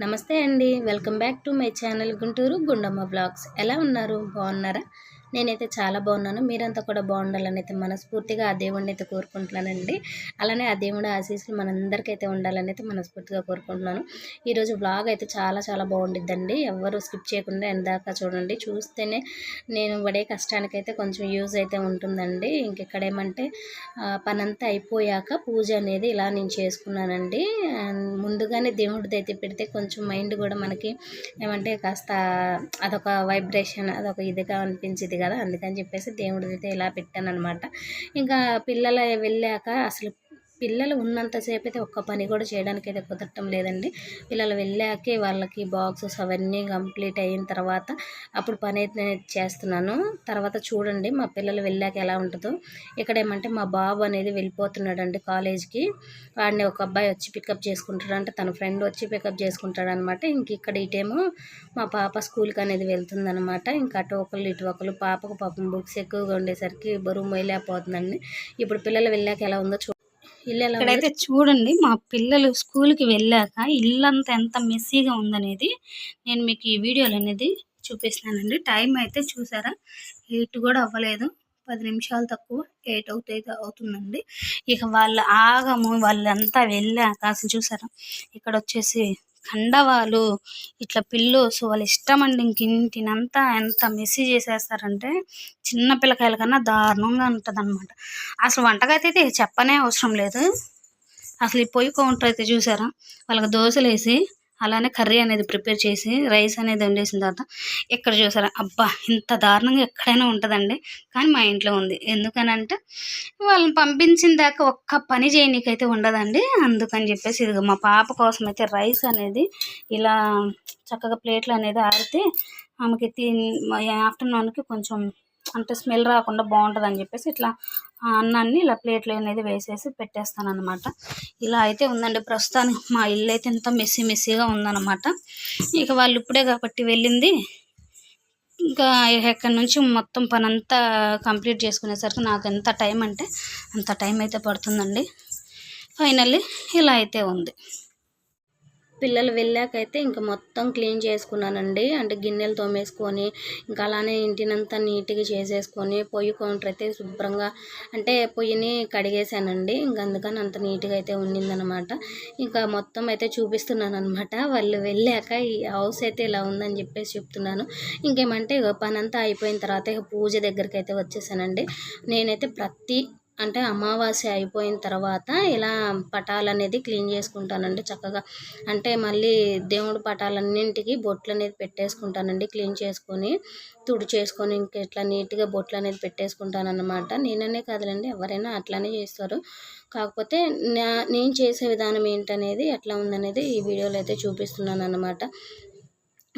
నమస్తే అండి. Welcome back to my channel Guntur Gundamma blogs. ఎలా ఉన్నారు? బాగున్నారా? నేనైతే చాలా బాగున్నాను. మీరంతా కూడా బాగుండాలని అయితే మనస్ఫూర్తిగా ఆ దేవుడిని అయితే కోరుకుంటున్నానండి. అలానే ఆ దేవుడి ఆశీస్సులు మనందరికీ అయితే ఉండాలని అయితే మనస్ఫూర్తిగా కోరుకుంటున్నాను. ఈరోజు బ్లాగ్ అయితే చాలా చాలా బాగుండిద్దండి. ఎవరు స్కిప్ చేయకుండా ఎందాక చూడండి. చూస్తేనే నేను పడే కష్టానికైతే కొంచెం యూజ్ అయితే ఉంటుందండి. ఇంకెక్కడ ఏమంటే పనంతా అయిపోయాక పూజ అనేది ఇలా నేను చేసుకున్నానండి. ముందుగానే దేవుడిది అయితే పెడితే కొంచెం మైండ్ కూడా మనకి ఏమంటే కాస్త అదొక వైబ్రేషన్ అదొక ఇదిగా అనిపించింది. కదా అందుకని చెప్పేసి దేవుడిదైతే అయితే ఇలా పెట్టాను అనమాట ఇంకా పిల్లల వెళ్ళాక అసలు పిల్లలు ఉన్నంతసేపు అయితే ఒక్క పని కూడా చేయడానికి అయితే కుదరటం లేదండి. పిల్లలు వెళ్ళాకే వాళ్ళకి బాక్సెస్ అవన్నీ కంప్లీట్ అయిన తర్వాత అప్పుడు పని అయితే నేను చేస్తున్నాను. తర్వాత చూడండి మా పిల్లలు వెళ్ళాక ఎలా ఉంటుందో. ఇక్కడ ఏమంటే మా బాబు అనేది వెళ్ళిపోతున్నాడండి కాలేజ్కి. వాడిని ఒక అబ్బాయి వచ్చి పికప్ చేసుకుంటాడు అంటే తన ఫ్రెండ్ వచ్చి పికప్ చేసుకుంటాడు అనమాట ఇంక ఇక్కడ ఇటేమో మా పాప స్కూల్కి అనేది వెళ్తుందనమాట. ఇంకా అటు ఒకళ్ళు ఇటు ఒకళ్ళు. పాపకు పాపం బుక్స్ ఎక్కువగా ఉండేసరికి బరువు మొయలేకపోతుందండి. ఇప్పుడు పిల్లలు వెళ్ళాక ఎలా ఉందో చూ ఎలా ఉందో ఇక్కడైతే చూడండి మా పిల్లలు స్కూల్కి వెళ్ళాక ఇల్లంతా ఎంత మెస్సీగా ఉందనేది నేను మీకు ఈ వీడియోలు అనేది చూపిస్తున్నానండి. టైం అయితే చూసారా? ఎయిట్ కూడా అవ్వలేదు. పది నిమిషాలు తక్కువ ఎయిట్ అవుతుంది అవుతుందండి. ఇక వాళ్ళు ఆగము వాళ్ళంతా వెళ్ళాక అసలు చూసారా? ఇక్కడ వచ్చేసి కండవాలు ఇట్లా పిల్లోస్ వాళ్ళ ఇష్టం అండి ఇంక ఇంటినంతా ఎంత మెస్సీ చేసేస్తారంటే చిన్న పిల్లకాయల కన్నా దారుణంగా ఉంటుంది అనమాట అసలు వంటకైతే అయితే చెప్పనే అవసరం లేదు. అసలు ఈ పొయ్యి కౌంటర్ అయితే చూసారా? వాళ్ళకి దోశలు వేసి అలానే కర్రీ అనేది ప్రిపేర్ చేసి రైస్ అనేది వండేసిన తర్వాత ఎక్కడ చూసారా? అబ్బా ఇంత దారుణంగా ఎక్కడైనా ఉంటుందండి. కానీ మా ఇంట్లో ఉంది. ఎందుకనంటే వాళ్ళని పంపించిన దాకా ఒక్క పని చేయనీకైతే ఉండదండి. అందుకని చెప్పేసి ఇది మా పాప కోసం అయితే రైస్ అనేది ఇలా చక్కగా ప్లేట్లు అనేది ఆడితే ఆమెకి తిన్ ఆఫ్టర్నూన్కి కొంచెం అంటే స్మెల్ రాకుండా బాగుంటుంది అని చెప్పేసి ఇట్లా అన్నాన్ని ఇలా ప్లేట్లు అనేది వేసేసి పెట్టేస్తాను అనమాట ఇలా అయితే ఉందండి. ప్రస్తుతానికి మా ఇల్లు అయితే ఎంత మెస్సీ మెస్సీగా ఉందన్నమాట. ఇక వాళ్ళు ఇప్పుడే కాబట్టి వెళ్ళింది. ఇంకా ఎక్కడి నుంచి మొత్తం పని అంతా కంప్లీట్ చేసుకునేసరికి నాకు ఎంత టైం అంటే అంత టైం అయితే పడుతుందండి. ఫైనల్లీ ఇలా అయితే ఉంది. పిల్లలు వెళ్ళాకైతే ఇంకా మొత్తం క్లీన్ చేసుకున్నానండి. అంటే గిన్నెలు తోమేసుకొని ఇంకా అలానే ఇంటినంతా నీట్గా చేసేసుకొని పొయ్యి కౌంటర్ అయితే శుభ్రంగా అంటే పొయ్యిని కడిగేసానండి ఇంకా అందుకని అంత నీట్గా అయితే ఉండిందనమాట. ఇంకా మొత్తం అయితే చూపిస్తున్నాను అనమాట వాళ్ళు వెళ్ళాక ఈ హౌస్ అయితే ఇలా ఉందని చెప్పేసి చెప్తున్నాను. ఇంకేమంటే పని అంతా అయిపోయిన తర్వాత పూజ దగ్గరికి అయితే వచ్చేసానండి. నేనైతే ప్రతి అంటే అమావాస్య అయిపోయిన తర్వాత ఇలా పటాలు అనేది క్లీన్ చేసుకుంటానండి చక్కగా. అంటే మళ్ళీ దేవుడు పటాలన్నింటికి బొట్లు అనేది పెట్టేసుకుంటానండి క్లీన్ చేసుకొని తుడి చేసుకొని ఇంక ఇట్లా నీట్గా బొట్లు అనేది పెట్టేసుకుంటాను అనమాట నేననే కాదులండి ఎవరైనా అట్లానే చేస్తారు. కాకపోతే నా నేను చేసే విధానం ఏంటనేది ఎట్లా ఉందనేది ఈ వీడియోలో అయితే చూపిస్తున్నాను అనమాట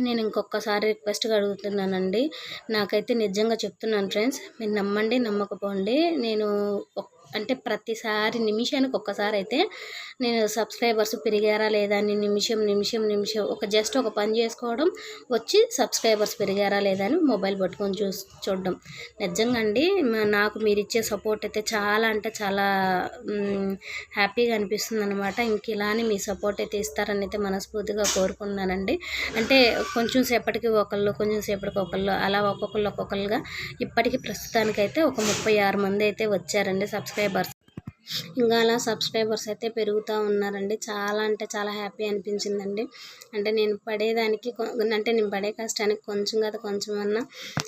నేను ఇంకొకసారి రిక్వెస్ట్గా అడుగుతున్నానండి. నాకైతే నిజంగా చెప్తున్నాను ఫ్రెండ్స్ మీరు నమ్మండి నమ్మకపోండి. నేను ఒక్- అంటే ప్రతిసారి నిమిషానికి ఒక్కసారి అయితే నేను సబ్స్క్రైబర్స్ పెరిగారా లేదా అని నిమిషం నిమిషం నిమిషం ఒక జస్ట్ ఒక పని చేసుకోవడం వచ్చి సబ్స్క్రైబర్స్ పెరిగారా లేదా అని మొబైల్ పట్టుకొని చూ చూడడం. నిజంగా అండి మా- నాకు మీరు ఇచ్చే సపోర్ట్ అయితే చాలా అంటే చాలా హ్యాపీగా అనిపిస్తుంది అనమాట ఇంక ఇలానే మీ సపోర్ట్ అయితే ఇస్తారని అయితే మనస్ఫూర్తిగా కోరుకున్నానండి అంటే కొంచెం సేపటికి ఒకళ్ళు కొంచెం సేపటికి ఒకళ్ళు అలా ఒక్కొక్కళ్ళు ఒక్కొక్కరుగా ఇప్పటికి ప్రస్తుతానికైతే ఒక ముప్పై ఆరు మంది అయితే వచ్చారండి సబ్స్క్రైబర్స్. ఇంకా అలా సబ్స్క్రైబర్స్ అయితే పెరుగుతూ ఉన్నారండి. చాలా అంటే చాలా హ్యాపీ అనిపించిందండి. అంటే నేను పడేదానికి అంటే నేను పడే కష్టానికి కొంచెం కదా కొంచెం అన్నా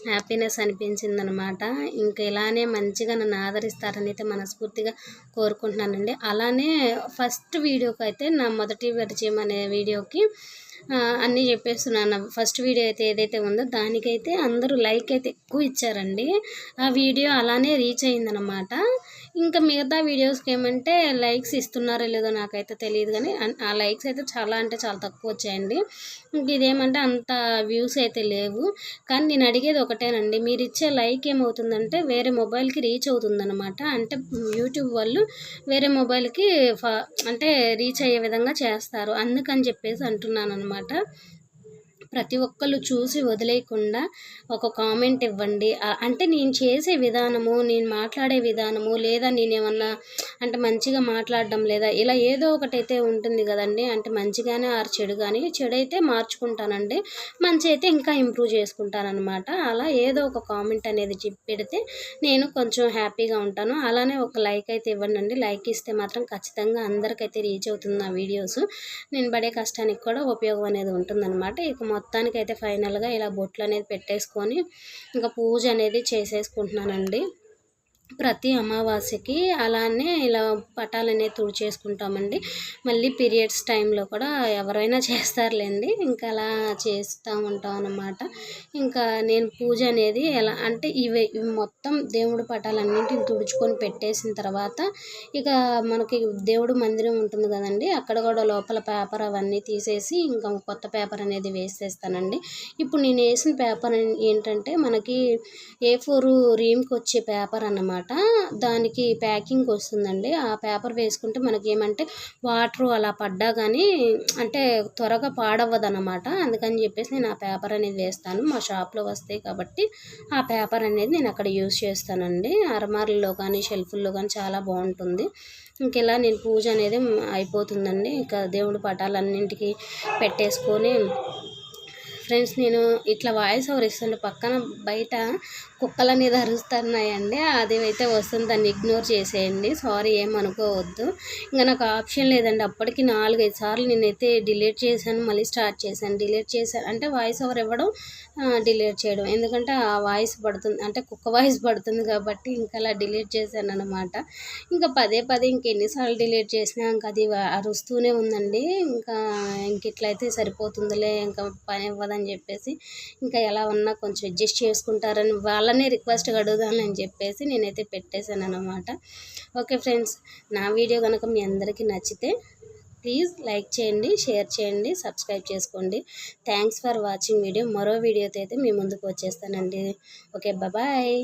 హ్యాపీనెస్ అనిపించిందనమాట. ఇంకా ఇలానే మంచిగా నన్ను ఆదరిస్తారని అయితే మనస్ఫూర్తిగా కోరుకుంటున్నానండి. అలానే ఫస్ట్ వీడియోకి అయితే నా మొదటి పరిచయం అనే వీడియోకి అన్నీ చెప్పేస్తున్నాను. ఫస్ట్ వీడియో అయితే ఏదైతే ఉందో దానికైతే అందరూ లైక్ అయితే ఎక్కువ ఇచ్చారండి. ఆ వీడియో అలానే రీచ్ అయిందనమాట. ఇంకా మిగతా వీడియోస్కి ఏమంటే లైక్స్ ఇస్తున్నారో లేదో నాకైతే తెలియదు కానీ ఆ లైక్స్ అయితే చాలా అంటే చాలా తక్కువ వచ్చాయండి. ఇంక ఇదేమంటే అంత వ్యూస్ అయితే లేవు. కానీ నేను అడిగేది ఒకటేనండి. మీరు ఇచ్చే లైక్ ఏమవుతుందంటే వేరే మొబైల్కి రీచ్ అవుతుందన్నమాట. అంటే యూట్యూబ్ వాళ్ళు వేరే మొబైల్కి ఫ- అంటే రీచ్ అయ్యే విధంగా చేస్తారు. అందుకని చెప్పేసి అంటున్నాను అనమాట ప్రతి ఒక్కళ్ళు చూసి వదిలేయకుండా ఒక కామెంట్ ఇవ్వండి. అంటే నేను చేసే విధానము నేను మాట్లాడే విధానము లేదా నేను ఏమన్నా అంటే మంచిగా మాట్లాడడం లేదా ఇలా ఏదో ఒకటి అయితే ఉంటుంది కదండి. అంటే మంచిగానే ఆరు చెడు కానీ చెడు అయితే మార్చుకుంటానండి. మంచి అయితే ఇంకా ఇంప్రూవ్ చేసుకుంటానమాట అలా ఏదో ఒక కామెంట్ అనేది చెప్పెడితే నేను కొంచెం హ్యాపీగా ఉంటాను. అలానే ఒక లైక్ అయితే ఇవ్వండి లైక్ ఇస్తే మాత్రం ఖచ్చితంగా అందరికైతే రీచ్ అవుతుంది ఆ వీడియోస్ నేను పడే కష్టానికి కూడా ఉపయోగం అనేది ఉంటుందన్నమాట. ఇక మొత్తానికి అయితే ఫైనల్గా ఇలా బొట్లు అనేది పెట్టేసుకొని ఇంకా పూజ అనేది చేసేసుకుంటున్నానండి. ప్రతి అమావాస్యకి అలానే ఇలా పటాలు తుడిచేసుకుంటామండి. మళ్ళీ పీరియడ్స్ టైంలో కూడా ఎవరైనా చేస్తారులేండి. ఇంకా అలా చేస్తూ ఉంటాం అన్నమాట ఇంకా నేను పూజ అనేది ఎలా అంటే ఇవి మొత్తం దేవుడు పటాలన్నింటిని తుడుచుకొని పెట్టేసిన తర్వాత ఇక మనకి దేవుడు మందిరం ఉంటుంది కదండి. అక్కడ కూడా లోపల పేపర్ అవన్నీ తీసేసి ఇంకా కొత్త పేపర్ అనేది వేసేస్తానండి. ఇప్పుడు నేను వేసిన పేపర్ ఏంటంటే మనకి ఏ ఫోర్ రీమ్కి వచ్చే పేపర్ అన్నమాట. దానికి ప్యాకింగ్ వస్తుందండి. ఆ పేపర్ వేసుకుంటే మనకి ఏమంటే వాటర్ అలా పడ్డా కానీ అంటే త్వరగా పాడవ్వదు అనమాట అందుకని చెప్పేసి నేను ఆ పేపర్ అనేది వేస్తాను. మా షాప్లో వస్తాయి కాబట్టి ఆ పేపర్ అనేది నేను అక్కడ యూస్ చేస్తానండి. అరమార్లలో కానీ షెల్ఫ్ల్లో కానీ చాలా బాగుంటుంది. ఇంకెలా నేను పూజ అనేది అయిపోతుందండి. ఇంకా దేవుడి పటాలన్నింటికి పెట్టేసుకొని ఫ్రెండ్స్ నేను ఇట్లా వాయిస్ ఓవర్ ఇస్తుంటే పక్కన బయట కుక్కలు అనేది అరుస్తున్నాయండి. అది అయితే వస్తుంది దాన్ని ఇగ్నోర్ చేసేయండి. సారీ ఏం అనుకోవద్దు. ఇంకా నాకు ఆప్షన్ లేదండి. అప్పటికి నాలుగైదు సార్లు నేనైతే డిలీట్ చేశాను. మళ్ళీ స్టార్ట్ చేశాను. డిలీట్ చేశాను అంటే వాయిస్ ఓవర్ ఇవ్వడం డిలీట్ చేయడం. ఎందుకంటే ఆ వాయిస్ పడుతుంది అంటే కుక్క వాయిస్ పడుతుంది కాబట్టి ఇంకా అలా డిలీట్ చేశాను అనమాట ఇంకా పదే పదే ఇంకెన్నిసార్లు డిలీట్ చేసినా ఇంకా అది అరుస్తూనే ఉందండి. ఇంకా ఇంక ఇట్లయితే సరిపోతుందిలే. ఇంకా పని ఇవ్వదని అని చెప్పేసి ఇంకా ఎలా ఉన్నా కొంచెం అడ్జస్ట్ చేసుకుంటారని వాళ్ళనే రిక్వెస్ట్ అడుగుదానని చెప్పేసి నేనైతే పెట్టేశాను అనమాట ఓకే ఫ్రెండ్స్ నా వీడియో కనుక మీ అందరికీ నచ్చితే ప్లీజ్ లైక్ చేయండి షేర్ చేయండి సబ్స్క్రైబ్ చేసుకోండి. Thanks for watching video. మరో వీడియోతో అయితే మీ ముందుకు వచ్చేస్తానండి. Okay bye